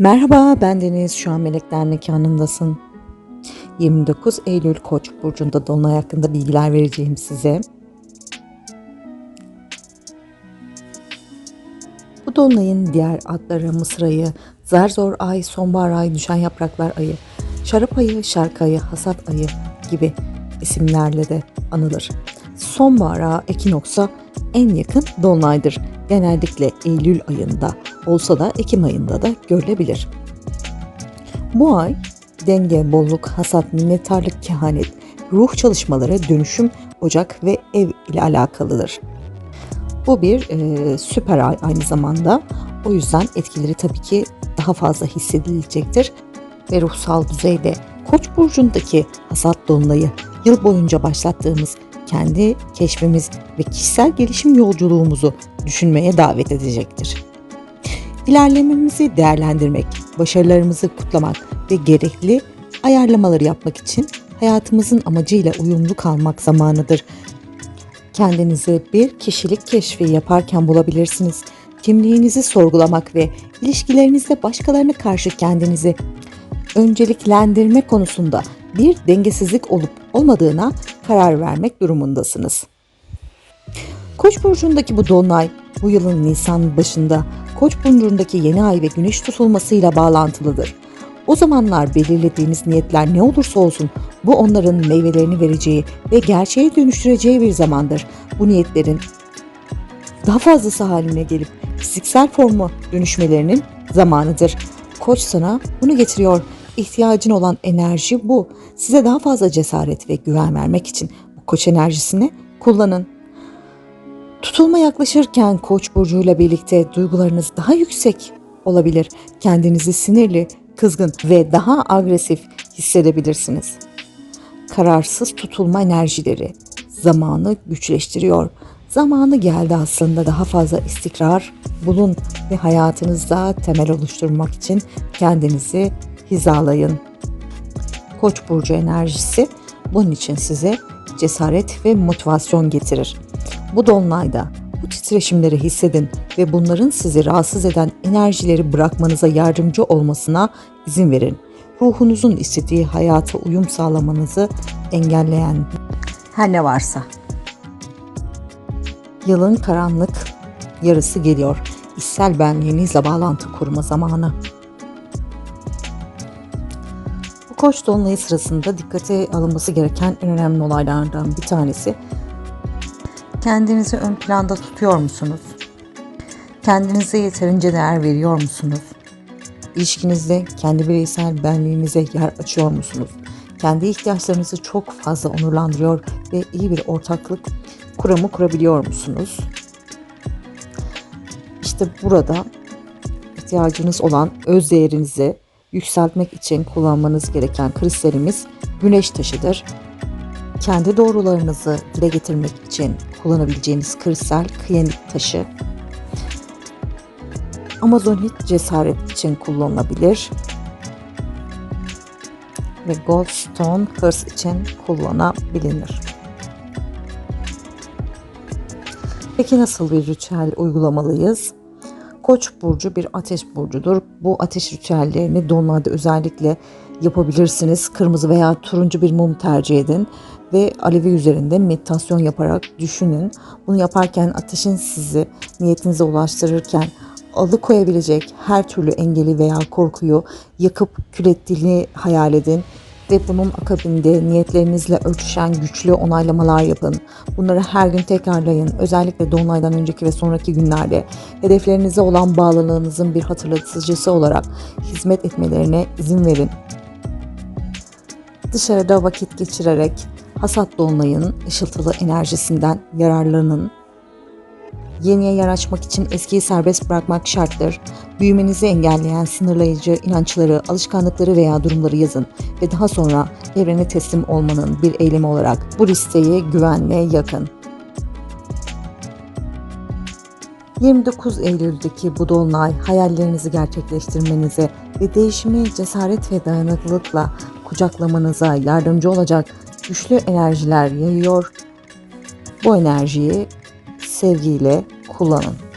Merhaba ben Deniz. Şu an Melekler Mekanı'ndasın. 29 Eylül Koç burcunda dolunay hakkında bilgiler vereceğim size. Bu dolunayın diğer adları Mısır ayı, Zerzor ay, sonbahar ay, düşen yapraklar ayı, şarap ayı, şark ayı, hasat ayı gibi isimlerle de anılır. Sonbahara, ekinoksa en yakın dolunaydır. Genellikle Eylül ayında olsa da Ekim ayında da görülebilir. Bu ay denge, bolluk, hasat, minnettarlık, kehanet, ruh çalışmaları, dönüşüm, ocak ve ev ile alakalıdır. Bu bir e, süper ay aynı zamanda. O yüzden etkileri tabii ki daha fazla hissedilecektir. Ve ruhsal düzeyde Koç burcundaki hasat dolunayı yıl boyunca başlattığımız kendi keşfimiz ve kişisel gelişim yolculuğumuzu düşünmeye davet edecektir. İlerlememizi değerlendirmek, başarılarımızı kutlamak ve gerekli ayarlamaları yapmak için hayatımızın amacıyla uyumlu kalmak zamanıdır. Kendinizi bir kişilik keşfi yaparken bulabilirsiniz. Kimliğinizi sorgulamak ve ilişkilerinizde başkalarına karşı kendinizi önceliklendirme konusunda bir dengesizlik olup olmadığına karar vermek durumundasınız. Koç burcundaki bu dolunay bu yılın Nisan başında Koç burcundaki yeni ay ve güneş tutulmasıyla bağlantılıdır. O zamanlar belirlediğiniz niyetler ne olursa olsun bu onların meyvelerini vereceği ve gerçeğe dönüştüreceği bir zamandır. Bu niyetlerin daha fazlası haline gelip fiziksel formu dönüşmelerinin zamanıdır. Koç sana bunu getiriyor. İhtiyacın olan enerji bu. Size daha fazla cesaret ve güven vermek için bu koç enerjisini kullanın. Tutulma yaklaşırken Koç burcuyla birlikte duygularınız daha yüksek olabilir. Kendinizi sinirli, kızgın ve daha agresif hissedebilirsiniz. Kararsız tutulma enerjileri zamanı güçleştiriyor. Zamanı geldi aslında daha fazla istikrar bulun ve hayatınızda temel oluşturmak için kendinizi hizalayın. Koç burcu enerjisi bunun için size cesaret ve motivasyon getirir. Bu dolunayda bu titreşimleri hissedin ve bunların sizi rahatsız eden enerjileri bırakmanıza yardımcı olmasına izin verin. Ruhunuzun istediği hayata uyum sağlamanızı engelleyen her ne varsa. Yılın karanlık yarısı geliyor. İçsel benliğinizle bağlantı kurma zamanı. Bu koç dolunayı sırasında dikkate alınması gereken en önemli olaylardan bir tanesi Kendinizi ön planda tutuyor musunuz? Kendinize yeterince değer veriyor musunuz? İlişkinizde kendi bireysel benliğinize yer açıyor musunuz? Kendi ihtiyaçlarınızı çok fazla onurlandırıyor ve iyi bir ortaklık kuramı kurabiliyor musunuz? İşte burada ihtiyacınız olan öz değerinizi yükseltmek için kullanmanız gereken kristalimiz güneş taşıdır kendi doğrularınızı dile getirmek için kullanabileceğiniz kristal kıyanik taşı. Amazonit cesaret için kullanılabilir. Ve Goldstone hırs için kullanabilir. Peki nasıl bir ritüel uygulamalıyız? Koç burcu bir ateş burcudur. Bu ateş ritüellerini donlarda özellikle yapabilirsiniz. Kırmızı veya turuncu bir mum tercih edin ve alevi üzerinde meditasyon yaparak düşünün. Bunu yaparken ateşin sizi niyetinize ulaştırırken alıkoyabilecek her türlü engeli veya korkuyu yakıp kül ettiğini hayal edin ve bunun akabinde niyetlerinizle örtüşen güçlü onaylamalar yapın. Bunları her gün tekrarlayın. Özellikle dolunaydan önceki ve sonraki günlerde hedeflerinize olan bağlılığınızın bir hatırlatıcısı olarak hizmet etmelerine izin verin. Dışarıda vakit geçirerek hasat dolunayın ışıltılı enerjisinden yararlanın. Yeniye yer açmak için eskiyi serbest bırakmak şarttır. Büyümenizi engelleyen sınırlayıcı inançları, alışkanlıkları veya durumları yazın ve daha sonra evrene teslim olmanın bir eylemi olarak bu listeyi güvenle yakın. 29 Eylül'deki bu dolunay hayallerinizi gerçekleştirmenize ve değişimi cesaret ve dayanıklılıkla kucaklamanıza yardımcı olacak güçlü enerjiler yayıyor. Bu enerjiyi sevgiyle kullanın.